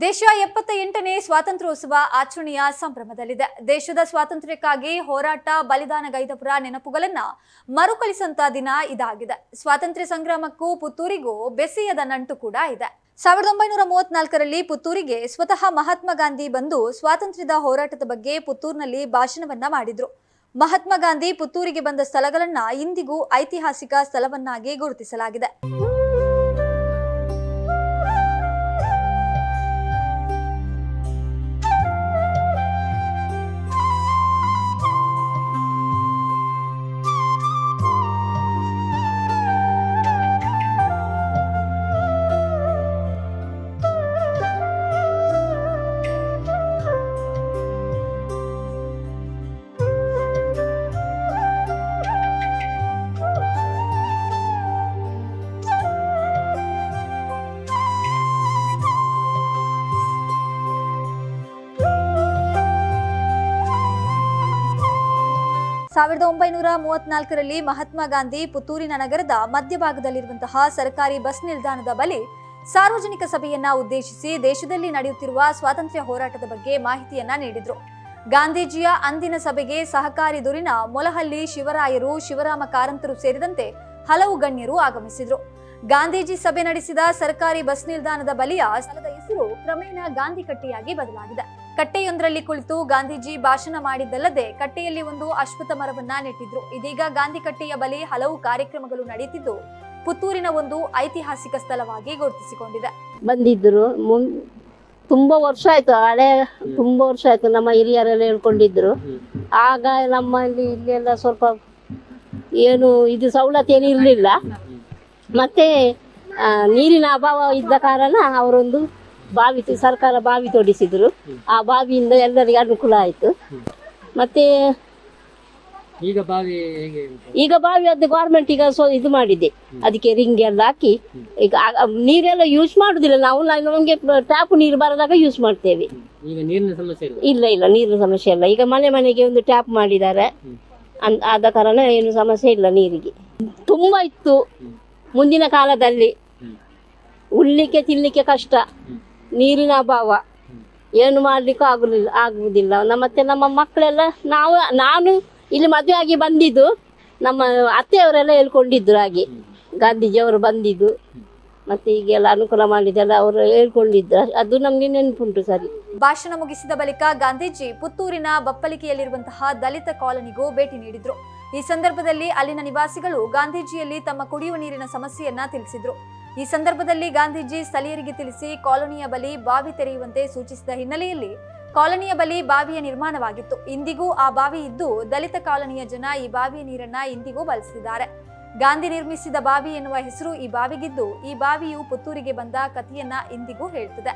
ದೇಶ ಎಪ್ಪತ್ತ ಎಂಟನೇ ಸ್ವಾತಂತ್ರ್ಯೋತ್ಸವ ಆಚರಣೆಯ ಸಂಭ್ರಮದಲ್ಲಿದೆ. ದೇಶದ ಸ್ವಾತಂತ್ರ್ಯಕ್ಕಾಗಿ ಹೋರಾಟ ಬಲಿದಾನಗೈದಪುರ ನೆನಪುಗಳನ್ನ ಮರುಕಳಿಸಂತ ದಿನ ಇದಾಗಿದೆ. ಸ್ವಾತಂತ್ರ್ಯ ಸಂಗ್ರಾಮಕ್ಕೂ ಪುತ್ತೂರಿಗೂ ಬೆಸೆಯದ ನಂಟು ಕೂಡ ಇದೆ. ಸಾವಿರದ ಒಂಬೈನೂರ ಮೂವತ್ನಾಲ್ಕರಲ್ಲಿ ಪುತ್ತೂರಿಗೆ ಸ್ವತಃ ಮಹಾತ್ಮ ಗಾಂಧಿ ಬಂದು ಸ್ವಾತಂತ್ರ್ಯದ ಹೋರಾಟದ ಬಗ್ಗೆ ಪುತ್ತೂರಿನಲ್ಲಿ ಭಾಷಣವನ್ನ ಮಾಡಿದ್ರು. ಮಹಾತ್ಮ ಗಾಂಧಿ ಪುತ್ತೂರಿಗೆ ಬಂದ ಸ್ಥಳಗಳನ್ನ ಇಂದಿಗೂ ಐತಿಹಾಸಿಕ ಸ್ಥಳವನ್ನಾಗಿ ಗುರುತಿಸಲಾಗಿದೆ. ಸಾವಿರದ ಒಂಬೈನೂರ ಮೂವತ್ನಾಲ್ಕರಲ್ಲಿ ಮಹಾತ್ಮ ಗಾಂಧಿ ಪುತ್ತೂರಿನ ನಗರದ ಮಧ್ಯಭಾಗದಲ್ಲಿರುವಂತಹ ಸರ್ಕಾರಿ ಬಸ್ ನಿಲ್ದಾಣದ ಬಳಿ ಸಾರ್ವಜನಿಕ ಸಭೆಯನ್ನ ಉದ್ದೇಶಿಸಿ ದೇಶದಲ್ಲಿ ನಡೆಯುತ್ತಿರುವ ಸ್ವಾತಂತ್ರ್ಯ ಹೋರಾಟದ ಬಗ್ಗೆ ಮಾಹಿತಿಯನ್ನ ನೀಡಿದ್ರು. ಗಾಂಧೀಜಿಯ ಅಂದಿನ ಸಭೆಗೆ ಸಹಕಾರಿ ದುರಿನ ಮೊಲಹಳ್ಳಿ ಶಿವರಾಯರು, ಶಿವರಾಮ ಕಾರಂತರು ಸೇರಿದಂತೆ ಹಲವು ಗಣ್ಯರು ಆಗಮಿಸಿದ್ರು. ಗಾಂಧೀಜಿ ಸಭೆ ನಡೆಸಿದ ಸರ್ಕಾರಿ ಬಸ್ ನಿಲ್ದಾಣದ ಬಳಿಯ ಸ್ಥಳದ ಹೆಸರು ಕ್ರಮೇಣ ಗಾಂಧಿ ಕಟ್ಟಿಯಾಗಿ ಬದಲಾಗಿದೆ. ಕಟ್ಟೆಯೊಂದರಲ್ಲಿ ಕುಳಿತು ಗಾಂಧೀಜಿ ಭಾಷಣ ಮಾಡಿದ್ದಲ್ಲದೆ ಕಟ್ಟೆಯಲ್ಲಿ ಒಂದು ಅಶ್ವತ್ಥ ಮರವನ್ನ ನೆಟ್ಟಿದ್ರು. ಇದೀಗ ಗಾಂಧಿ ಕಟ್ಟೆಯ ಬಳಿ ಹಲವು ಕಾರ್ಯಕ್ರಮಗಳು ನಡೆಯುತ್ತಿದ್ದು, ಪುತ್ತೂರಿನ ಒಂದು ಐತಿಹಾಸಿಕ ಸ್ಥಳವಾಗಿ ಗುರುತಿಸಿಕೊಂಡಿದೆ. ಬಂದಿದ್ದರು ತುಂಬಾ ತುಂಬ ವರ್ಷ ಆಯ್ತು. ಹಳೆ ತುಂಬಾ ವರ್ಷ ಆಯ್ತು ನಮ್ಮ ಹಿರಿಯರೆಲ್ಲ ಹೇಳ್ಕೊಂಡಿದ್ರು. ಆಗ ನಮ್ಮಲ್ಲಿ ಇಲ್ಲೆಲ್ಲ ಸ್ವಲ್ಪ ಏನು ಇದು ಸವಲತ್ತು ಏನು ಇರಲಿಲ್ಲ. ಮತ್ತೆ ನೀರಿನ ಅಭಾವ ಇದ್ದ ಕಾರಣ ಅವರೊಂದು ಬಾವಿ ತ- ಸರ್ಕಾರ ಬಾವಿ ತೋಡಿಸಿದ್ರು. ಆ ಬಾವಿಯಿಂದ ಎಲ್ಲರಿಗೆ ಅನುಕೂಲ ಆಯ್ತು. ಮತ್ತೆ ಈಗ ಬಾವಿ ಹೇಗೆ ಈಗ ಬಾವಿ ಅದು ಗೌರ್ಮೆಂಟ್ ಈಗ ಸೊ ಇದು ಮಾಡಿದೆ. ಅದಕ್ಕೆ ರಿಂಗ್ ಎಲ್ಲ ಹಾಕಿ ಈಗ ಆ- ನೀರೆಲ್ಲ ಯೂಸ್ ಮಾಡುದಿಲ್ಲ. ನಾವು ನಮಗೆ ಟ್ಯಾಪ್ ನೀರು ಬರದಾಗ ಯೂಸ್ ಮಾಡ್ತೇವೆ. ಈಗ ನೀರಿನ ಸಮಸ್ಯೆ ಇಲ್ಲ? ಇಲ್ಲ ಇಲ್ಲ ನೀರಿನ ಸಮಸ್ಯೆ ಇಲ್ಲ. ಈಗ ಮನೆ ಮನೆಗೆ ಒಂದು ಟ್ಯಾಪ್ ಮಾಡಿದ್ದಾರೆ. ಅನ್ ಆದ ಕಾರಣ ಏನು ಸಮಸ್ಯೆ ಇಲ್ಲ ನೀರಿಗೆ. ತುಂಬಾ ಇತ್ತು. ಮುಂದಿನ ಕಾಲದಲ್ಲಿ ಉಳ್ಳಿಕ್ಕೆ ತಿನ್ಲಿಕ್ಕೆ ಕಷ್ಟ. ನೀರಿನ ಅಭಾವ. ಏನು ಮಾಡ್ಲಿಕ್ಕೂ ಆಗುದಿಲ್ಲ ಆಗುವುದಿಲ್ಲ ಮತ್ತೆ ನಮ್ಮ ಮಕ್ಕಳೆಲ್ಲ ನಾವು, ನಾನು ಇಲ್ಲಿ ಮದುವೆ ಆಗಿ ಬಂದಿದ್ದು, ನಮ್ಮ ಅತ್ತೆಯವರೆಲ್ಲ ಹೇಳ್ಕೊಂಡಿದ್ರು ಹಾಗೆ. ಗಾಂಧೀಜಿಯವರು ಬಂದಿದ್ದು, ಮತ್ತೆ ಈಗೆಲ್ಲ ಅನುಕೂಲ ಮಾಡಿದೆಲ್ಲ ಅವರು ಹೇಳ್ಕೊಂಡಿದ್ರು. ಅದು ನಮಗೆ ನೆನಪುಂಟು ಸರಿ. ಭಾಷಣ ಮುಗಿಸಿದ ಬಳಿಕ ಗಾಂಧೀಜಿ ಪುತ್ತೂರಿನ ಬಪ್ಪಲಿಕೆಯಲ್ಲಿರುವಂತಹ ದಲಿತ ಕಾಲನಿಗೂ ಭೇಟಿ ನೀಡಿದ್ರು. ಈ ಸಂದರ್ಭದಲ್ಲಿ ಅಲ್ಲಿನ ನಿವಾಸಿಗಳು ಗಾಂಧೀಜಿಯಲ್ಲಿ ತಮ್ಮ ಕುಡಿಯುವ ನೀರಿನ ಸಮಸ್ಯೆಯನ್ನ ತಿಳಿಸಿದ್ರು. ಈ ಸಂದರ್ಭದಲ್ಲಿ ಗಾಂಧೀಜಿ ಸ್ಥಳೀಯರಿಗೆ ತಿಳಿಸಿ ಕಾಲೋನಿಯ ಬಳಿ ಬಾವಿ ತೆರೆಯುವಂತೆ ಸೂಚಿಸಿದ ಹಿನ್ನೆಲೆಯಲ್ಲಿ ಕಾಲೋನಿಯ ಬಳಿ ಬಾವಿಯ ನಿರ್ಮಾಣವಾಗಿತ್ತು. ಇಂದಿಗೂ ಆ ಬಾವಿ ಇದ್ದು ದಲಿತ ಕಾಲೋನಿಯ ಜನ ಈ ಬಾವಿಯ ನೀರನ್ನ ಇಂದಿಗೂ ಬಳಸಿದ್ದಾರೆ. ಗಾಂಧಿ ನಿರ್ಮಿಸಿದ ಬಾವಿ ಎನ್ನುವ ಹೆಸರು ಈ ಬಾವಿಗಿದ್ದು, ಈ ಬಾವಿಯು ಪುತ್ತೂರಿಗೆ ಬಂದ ಕಥೆಯನ್ನ ಇಂದಿಗೂ ಹೇಳ್ತದೆ.